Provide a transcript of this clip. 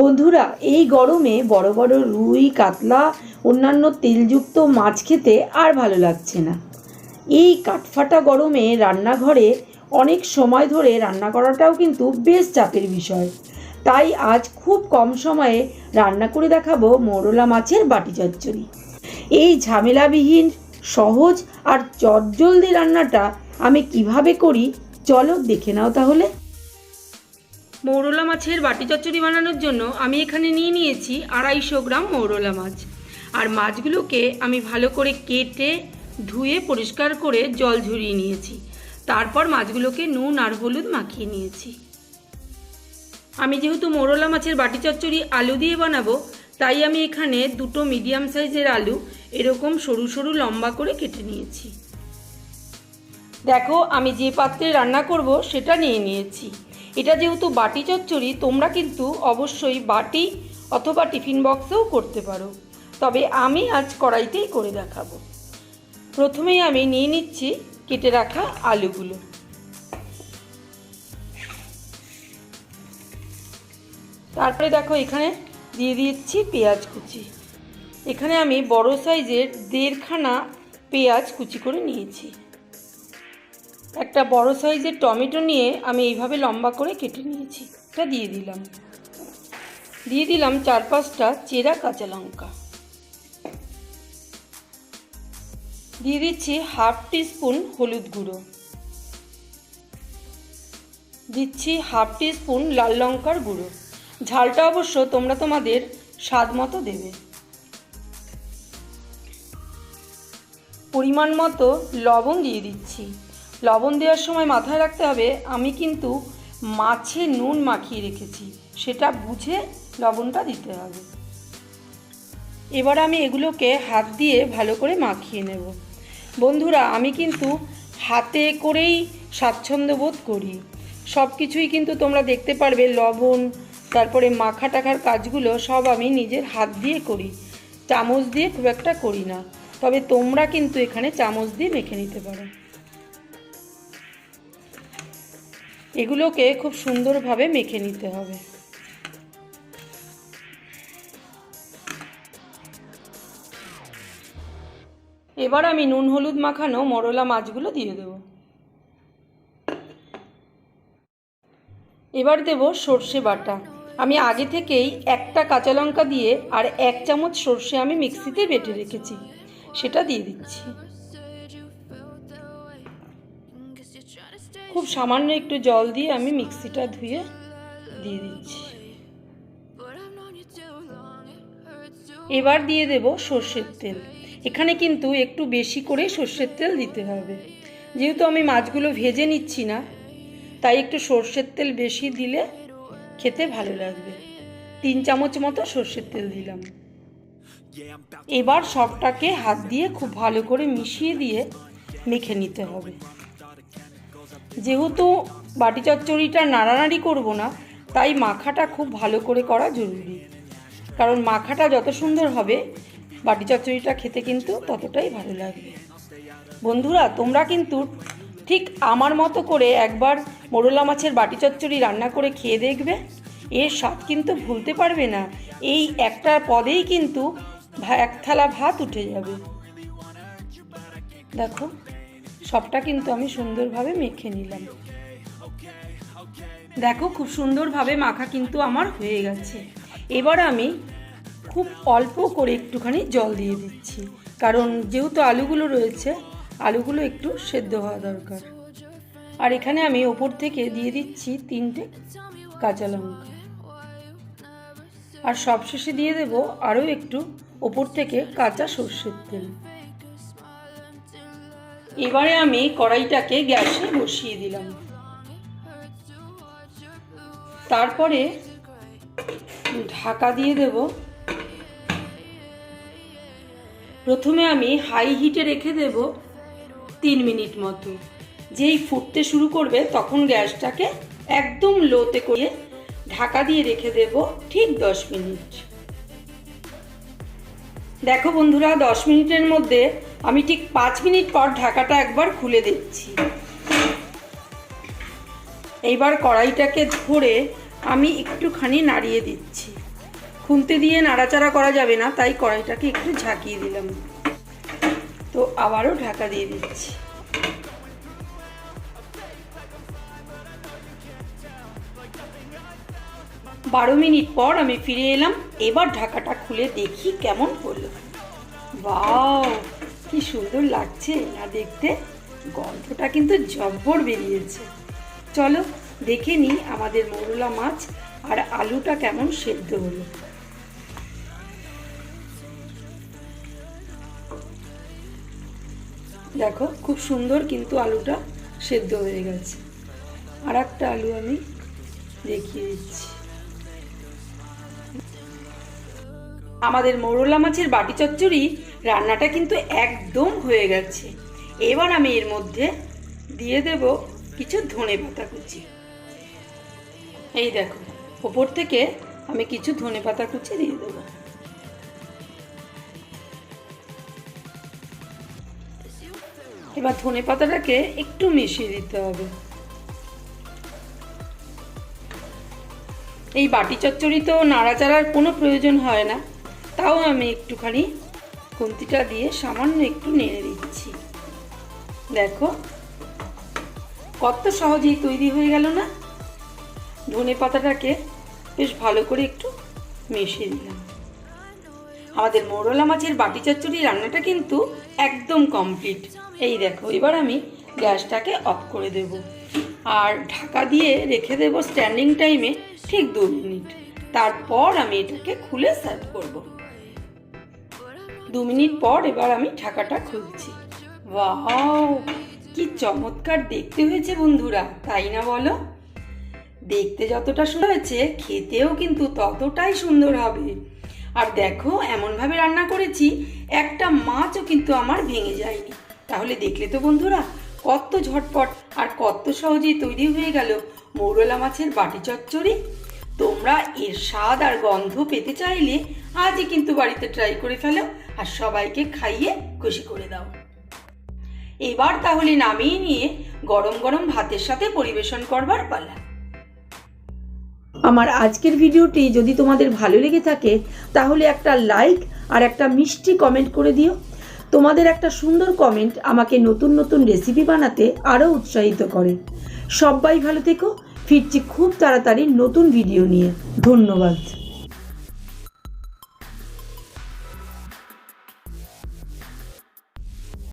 বন্ধুরা, এই গরমে বড় বড় রুই, কাতলা, অন্যান্য তেলযুক্ত মাছ খেতে আর ভালো লাগছে না। এই কাঠফাটা গরমে রান্নাঘরে অনেক সময় ধরে রান্না করাটাও কিন্তু বেশ চাপের বিষয়। তাই আজ খুব কম সময়ে রান্না করে দেখাবো মোরলা মাছের বাটি চচ্চড়ি। এই ঝামেলাবিহীন, সহজ আর চটজলদি রান্নাটা আমি কীভাবে করি, চলো দেখে নাও তাহলে। মৌরলা মাছের বাটি চচ্চড়ি বানানোর জন্য আমি এখানে নিয়ে নিয়েছি আড়াইশো গ্রাম মৌরলা মাছ। আর মাছগুলোকে আমি ভালো করে কেটে, ধুয়ে, পরিষ্কার করে জল ঝরিয়ে নিয়েছি। তারপর মাছগুলোকে নুন আর হলুদ মাখিয়ে নিয়েছি। আমি যেহেতু মোরলা মাছের বাটি চচ্চড়ি আলু দিয়ে বানাবো, তাই আমি এখানে দুটো মিডিয়াম সাইজের আলু এরকম সরু সরু লম্বা করে কেটে নিয়েছি। দেখো, আমি যে পাত্রে রান্না করব সেটা নিয়ে নিয়েছি। এটা যেহেতু বাটি চচ্চড়ি, তোমরা কিন্তু অবশ্যই বাটি অথবা টিফিন বক্সেও করতে পারো। তবে আমি আজ কড়াইতেই করে দেখাবো। প্রথমেই আমি নিয়ে নিচ্ছি কেটে রাখা আলুগুলো। তারপরে দেখো এখানে দিয়ে দিচ্ছি পেঁয়াজ কুচি। এখানে আমি বড় সাইজের দেড়খানা পেঁয়াজ কুচি করে নিয়েছি। একটা বড় সাইজের টমেটো নিয়ে আমি এইভাবে লম্বা করে কেটে নিয়েছি। এটা দিয়ে দিলাম। দিয়ে দিলাম চার পাঁচটা চেরা কাঁচা লঙ্কা। দিয়ে দিচ্ছি হাফ টিস্পুন হলুদ গুঁড়ো। দিচ্ছি হাফ টিস্পুন লাল লঙ্কার গুঁড়ো। ঝালটা অবশ্য তোমরা তোমাদের স্বাদ মতো দেবে। পরিমাণ মতো লবণ দিয়ে দিচ্ছি। লবণ দেওয়ার সময় মাথায় রাখতে হবে, আমি কিন্তু মাছে নুন মাখিয়ে রেখেছি, সেটা বুঝে লবণটা দিতে হবে। এবার আমি এগুলোকে হাত দিয়ে ভালো করে মাখিয়ে নেব। বন্ধুরা, আমি কিন্তু হাতে করেই স্বাচ্ছন্দ্য বোধ করি। সব কিছুই কিন্তু তোমরা দেখতে পারবে, লবণ, তারপরে মাখা টাখার কাজগুলো সব আমি নিজের হাত দিয়ে করি। চামচ দিয়ে খুব একটা করি না, তবে তোমরা কিন্তু এখানে চামচ দিয়ে মেখে নিতে পারো। এগুলোকে খুব সুন্দরভাবে মেখে নিতে হবে। এবার আমি নুন হলুদ মাখানো মরলা মাছগুলো দিয়ে দেব। এবার দেব সর্ষে বাটা। আমি আগে থেকেই একটা কাঁচা লঙ্কা দিয়ে আর এক চামচ সর্ষে আমি মিক্সিতে বেটে রেখেছি। সেটা দিয়ে দিচ্ছি। খুব সামান্য একটু জল দিয়ে আমি মিক্সিটা ধুয়ে দিয়ে দিচ্ছি। এবার দিয়ে দেব সর্ষের তেল। এখানে কিন্তু একটু বেশি করে সর্ষের তেল দিতে হবে। যেহেতু আমি মাছগুলো ভেজে নিচ্ছি না, তাই একটু সর্ষের তেল বেশি দিলে খেতে ভালো লাগবে। তিন চামচ মতো সর্ষের তেল দিলাম। এবার সবটাকে হাত দিয়ে খুব ভালো করে মিশিয়ে দিয়ে মেখে নিতে হবে। যেহেতু বাটি চচ্চড়িটা নাড়ানাড়ি করব না, তাই মাখাটা খুব ভালো করে করা জরুরি। কারণ মাখাটা যত সুন্দর হবে, বাটি চচ্চড়িটা খেতে কিন্তু ততটাই ভালো লাগবে। বন্ধুরা, তোমরা কিন্তু ঠিক আমার মতো করে একবার মোরলা মাছের বাটি চচ্চড়ি রান্না করে খেয়ে দেখবে। এর স্বাদ কিন্তু ভুলতে পারবে না। এই একটা পদেই কিন্তু এক থালা ভাত উঠে যাবে। দেখো। সবটা কিন্তু আমি সুন্দরভাবে মেখে নিলাম। দেখো, খুব সুন্দরভাবে মাখা কিন্তু আমার হয়ে গেছে। এবার আমি খুব অল্প করে একটুখানি জল দিয়ে দিচ্ছি। কারণ যেহেতু আলুগুলো রয়েছে, আলুগুলো একটু সেদ্ধ হওয়া দরকার। আর এখানে আমি ওপর থেকে দিয়ে দিচ্ছি তিনটে কাঁচা লঙ্কা। আর সবশেষে দিয়ে দেব আরও একটু ওপর থেকে কাঁচা সর্ষের তেল। এবারে আমি কড়াইটাকে গ্যাসে বসিয়ে দিলাম। তারপরে ঢাকা দিয়ে দেব। প্রথমে আমি হাই হিটে রেখে দেব তিন মিনিট মতো। যেই ফুটতে শুরু করবে তখন গ্যাসটাকে একদম লোতে করে ঢাকা দিয়ে রেখে দেব ঠিক দশ মিনিট। দেখো বন্ধুরা, দশ মিনিটের মধ্যে আমি ঠিক পাঁচ মিনিট পর ঢাকাটা একবার খুলে দিচ্ছি এইবার কড়াইটাকে ধরে আমি একটুখানি নাড়িয়ে দিচ্ছি। খুনতে দিয়ে নাড়াচাড়া করা যাবে না, তাই কড়াইটাকে একটু ঝাঁকিয়ে দিলাম। তো আবারও ঢাকা দিয়ে দিচ্ছি। বারো মিনিট পর আমি ফিরে এলাম, এবার ঢাকাটা খুলে দেখি কেমন হলো। বাও কি সুন্দর লাগছে না দেখতে? গন্ধটা কিন্তু জব্বর বেরিয়েছে। চলো দেখে নিই আমাদের মোরলা মাছ আর আলুটা কেমন সেদ্ধ হলো। দেখো, খুব সুন্দর কিন্তু আলুটা সেদ্ধ হয়ে গেছে। আর একটা আলু আমি দেখিয়ে দিচ্ছি। আমাদের মোরলা মাছের বাটি চচ্চড়ি রান্নাটা কিন্তু একদম হয়ে গেছে। এবার আমি এর মধ্যে দিয়ে দেব কিছু ধনে পাতা কুচি। এই দেখো, ওপর থেকে আমি কিছু ধনে পাতা কুচি দিয়ে দেবো। এবার ধনে পাতাটাকে একটু মিশিয়ে দিতে হবে। এই বাটি চচ্চড়ি তো নাড়াচাড়ার কোনো প্রয়োজন হয় না, তাও আমি একটুখানি খুন্তিটা দিয়ে সামান্য একটু নেড়ে দিচ্ছি। দেখো, কত সহজেই তৈরি হয়ে গেল না? ধনে পাতাটাকে বেশ ভালো করে একটু মিশিয়ে দিলাম। আমাদের মোরলা মাছের বাটি চচ্চড়ি রান্নাটা কিন্তু একদম কমপ্লিট। এই দেখো, এবার আমি গ্যাসটাকে অফ করে দেব। আর ঢাকা দিয়ে রেখে দেব স্ট্যান্ডিং টাইমে ঠিক দু মিনিট। তারপর আমি এটাকে খুলে সার্ভ করব। দু মিনিট পর এবার আমি ঢাকাটা খুলছি। ওয়াও, কি চমৎকার দেখতে হয়েছে বন্ধুরা, তাই না বলো? দেখতে যতটা সুন্দর হয়েছে, খেতেও কিন্তু ততটাই সুন্দর হবে। আর দেখো, এমনভাবে রান্না করেছি, একটা মাছও কিন্তু আমার ভেঙে যায়নি। তাহলে দেখলে তো বন্ধুরা, কত ঝটপট আর কত সহজেই তৈরি হয়ে গেল। মৌরলা মাছের বাটি চচ্চড়ি তোমরা এর স্বাদ আর গন্ধ পেতে চাইলে আজই কিন্তু বাড়িতে ট্রাই করে ফেলো আর সবাইকে খাইয়ে খুশি করে দাও। এবার তাহলে নামিয়ে নিয়ে গরম গরম ভাতের সাথে পরিবেশন করবার পালা। আমার আজকের ভিডিওটি যদি তোমাদের ভালো লেগে থাকে, তাহলে একটা লাইক আর একটা মিষ্টি কমেন্ট করে দিও। তোমাদের একটা সুন্দর কমেন্ট আমাকে নতুন নতুন রেসিপি বানাতে আরও উৎসাহিত করে। সবাই ভালো থেকো ফিরছি খুব তাড়াতাড়ি নতুন ভিডিও নিয়ে। ধন্যবাদ।